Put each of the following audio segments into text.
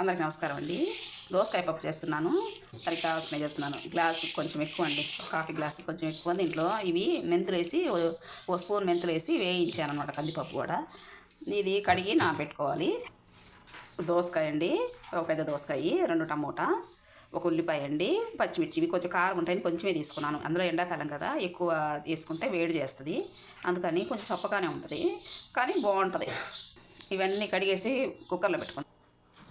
అందరికి నమస్కారం అండి. దోసకాయ పప్పు చేస్తున్నాను. సరికి కావాల్సిన చేస్తున్నాను. గ్లాస్ కొంచెం ఎక్కువ అండి. కాఫీ గ్లాస్ కొంచెం ఎక్కువ దీంట్లో ఇవి మెంతులు వేసి ఓ- స్పూన్ మెంతులు వేసి వేయించాను అనమాట కందిపప్పు కూడా. ఇది కడిగి నానబెట్టుకోవాలి. దోసకాయ అండి. ఒక పెద్ద దోసకాయ రెండు టమోటా ఒక ఉల్లిపాయ అండి పచ్చిమిర్చి. ఇవి కొంచెం కారం ఉంటాయని కొంచెమే తీసుకున్నాను. అందులో ఎండాకాలం కదా ఎక్కువ తీసుకుంటే వేడి చేస్తుంది. అందుకని కొంచెం చప్పగానే ఉంటుంది. కానీ బాగుంటుంది. ఇవన్నీ కడిగేసి కుక్కర్లో పెట్టుకుంటాను.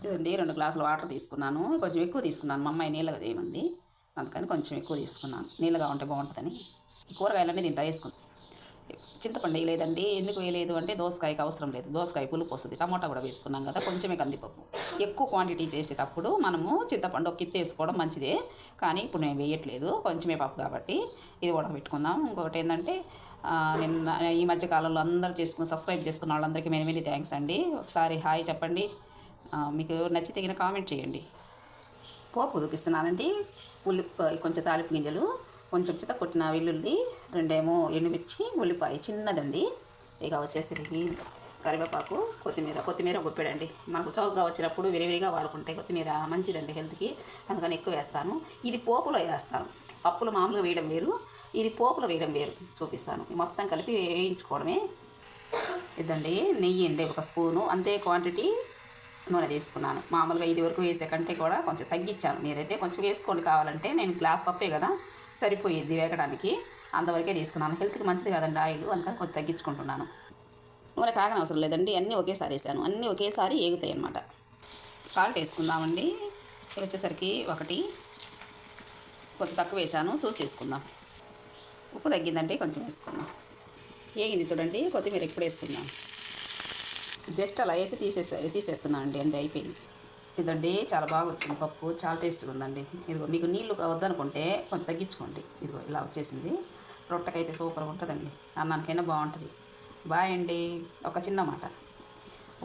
ఇదండి రెండు గ్లాసులు వాటర్ తీసుకున్నాను. కొంచెం ఎక్కువ తీసుకున్నాను. మా అమ్మాయి నీళ్ళగా చేయమంది. అందుకని కొంచెం ఎక్కువ తీసుకున్నాను. నీళ్ళగా ఉంటే బాగుంటుందని. కూరగాయలన్నీ దీంట్లో వేసుకున్నాను చింతపండు వేయలేదండి. ఎందుకు వేయలేదు అంటే దోసకాయకి అవసరం లేదు. దోసకాయ పులుపు వస్తుంది. టమాటా కూడా వేసుకున్నాం కదా కొంచెమే కందిపప్పు. ఎక్కువ క్వాంటిటీ చేసేటప్పుడు మనము చింతపండు ఒక కిత్తి వేసుకోవడం మంచిదే. కానీ ఇప్పుడు నేను వేయట్లేదు. కొంచెమే పప్పు కాబట్టి ఇది ఉడకబెట్టుకుందాం. ఇంకొకటి ఏంటంటే నిన్న ఈ మధ్య కాలంలో అందరూ చేసుకుని సబ్స్క్రైబ్ చేసుకున్న వాళ్ళందరికీ మెని మెని థ్యాంక్స్ అండి. ఒకసారి హాయ్ చెప్పండి. మీకు నచ్చితే తగిన కామెంట్ చేయండి. పోపు చూపిస్తున్నానండి ఉల్లిపాయ కొంచెం తాలింపు గింజలు కొంచెం చిత కొట్టిన వెల్లుల్లి రెండేమో ఎండుమిర్చి ఉల్లిపాయ చిన్నదండి. ఇక వచ్చేసరికి కరివేపాకు కొత్తిమీర కొత్తిమీర గుప్పెడండి. మనకు చౌకగా వచ్చినప్పుడు విరివిరిగా వాడుకుంటాయి కొత్తిమీర మంచిదండి హెల్త్కి. అందుకని ఎక్కువ వేస్తాను. ఇది పోపులో వేస్తాను. పప్పులు మామూలుగా వేయడం వేరు. ఇది పోపులో వేయడం వేరు. చూపిస్తాను. మొత్తం కలిపి వేయించుకోవడమే. ఇదండి నెయ్యి అండి. ఒక స్పూను. అంతే క్వాంటిటీ నూనె తీసుకున్నాను. మామూలుగా ఇది వరకు వేసే కంటే కూడా కొంచెం తగ్గించాను. మీరైతే కొంచెం వేసుకోండి కావాలంటే. నేను గ్లాస్ పప్పే కదా సరిపోయేది వేగడానికి. అంతవరకే తీసుకున్నాను. హెల్త్కి మంచిది కదండి ఆయిల్. అందుకని కొంచెం తగ్గించుకుంటున్నాను. నూనె కాగని అవసరం లేదండి. అన్నీ ఒకేసారి వేసాను. అన్నీ ఒకేసారి ఏగుతాయి అన్నమాట. సాల్ట్ వేసుకుందామండి. వచ్చేసరికి ఒకటి. కొంచెం తక్కువ వేసాను. చూసి వేసుకుందాం. ఉప్పు తగ్గిందంటే కొంచెం వేసుకుందాం. ఏగింది చూడండి. కొత్తిమీర ఇప్పుడు వేసుకుందాం? జస్ట్ అలా వేసి తీసేసా తీసేస్తున్నాను అండి అంతే అయిపోయింది. ఇదండి చాలా బాగా వచ్చింది పప్పు చాలా టేస్ట్గా ఉందండి. ఇదిగో మీకు నీళ్ళు వద్దనుకుంటే కొంచెం తగ్గించుకోండి. ఇదిగో ఇలా వచ్చేసింది. రొట్టెకైతే సూపర్గా ఉంటుందండి. అన్నానికైనా బాగుంటుంది. బాయ్ అండి. ఒక చిన్న మాట.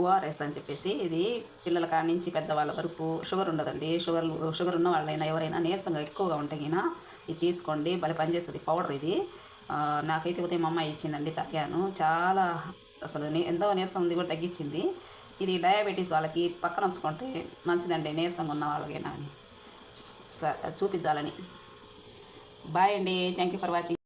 ఓఆర్ఎస్ అని చెప్పేసి ఇది పిల్లల కాడ నుంచి పెద్దవాళ్ళ వరకు షుగర్ ఉండదండి. షుగర్ షుగర్ ఉన్న వాళ్ళైనా ఎవరైనా నీరసంగా ఎక్కువగా ఉంటేనా ఇది తీసుకోండి. భలే పనిచేస్తుంది పౌడర్ ఇది. నాకైతే ఉదయం మా అమ్మాయి ఇచ్చిందండి తాగాను చాలా అసలు ఎంతో నీరసం ఉంది కూడా తగ్గించింది. ఇది డయాబెటీస్ వాళ్ళకి పక్కన ఉంచుకుంటే మంచిదండి నీరసంగా ఉన్న వాళ్ళకైనా అని చూపిద్దాలని. బాయ్ అండి థ్యాంక్ యూ ఫర్ వాచింగ్